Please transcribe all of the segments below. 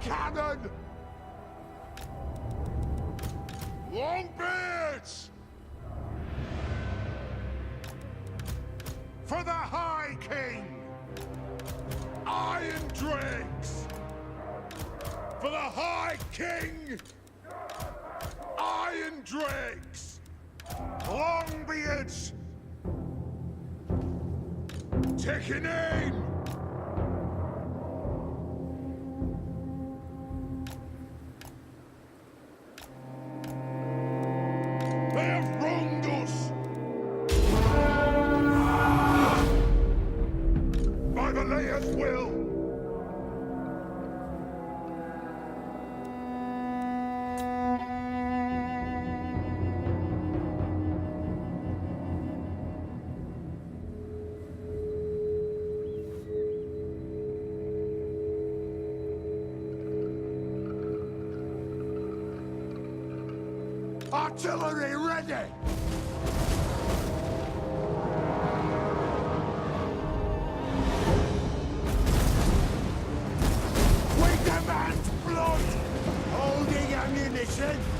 Cannon! Longbeards! For the High King! Iron Drakes! For the High King! Iron Drakes! Longbeards! Taking aim! Artillery ready! We demand blood! Holding ammunition!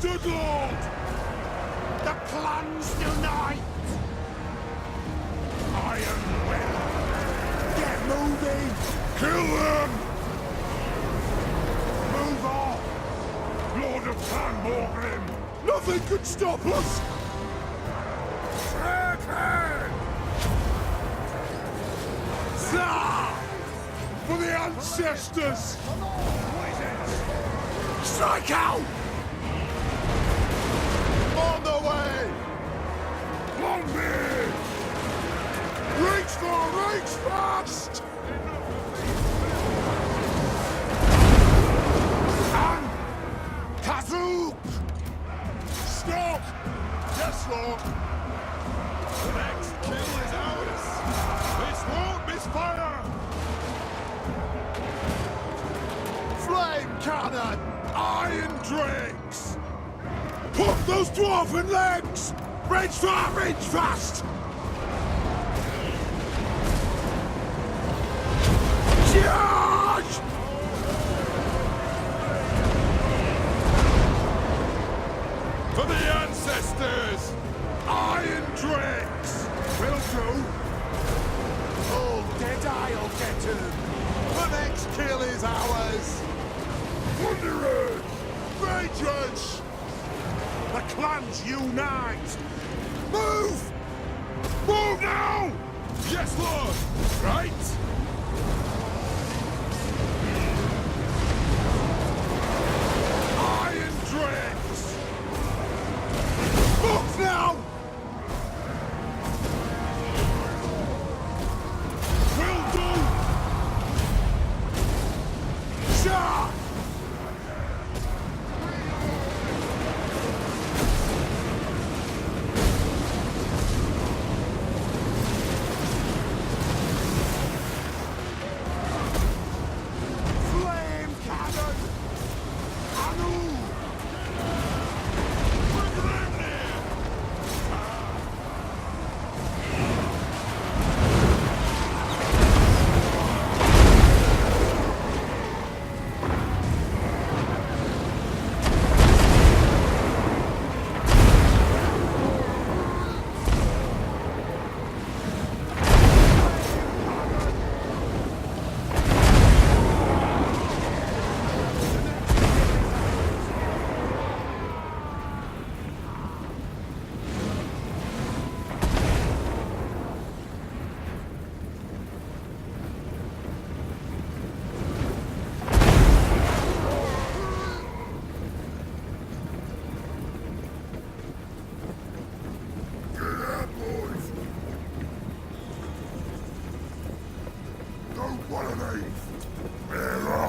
Understood, Lord! The clans unite! Iron will! Get moving! Kill them! Move on! Lord of Clan Morgrim! Nothing could stop us! For the ancestors! Strike out! Ring Reach for, reach fast! And Kazook! Stop! Yes, Lord. The next kill is ours. This won't misfire. Flame cannon! Iron drakes! Put those dwarven legs! Reach far, reach fast! Charge! For the ancestors! Iron drakes! Will do. Oh, Deadeye'll get him! The next kill is ours! Wanderers! Vengeance! The clans unite! Move! Move now! Yes, Lord! Right? Peraí. Ela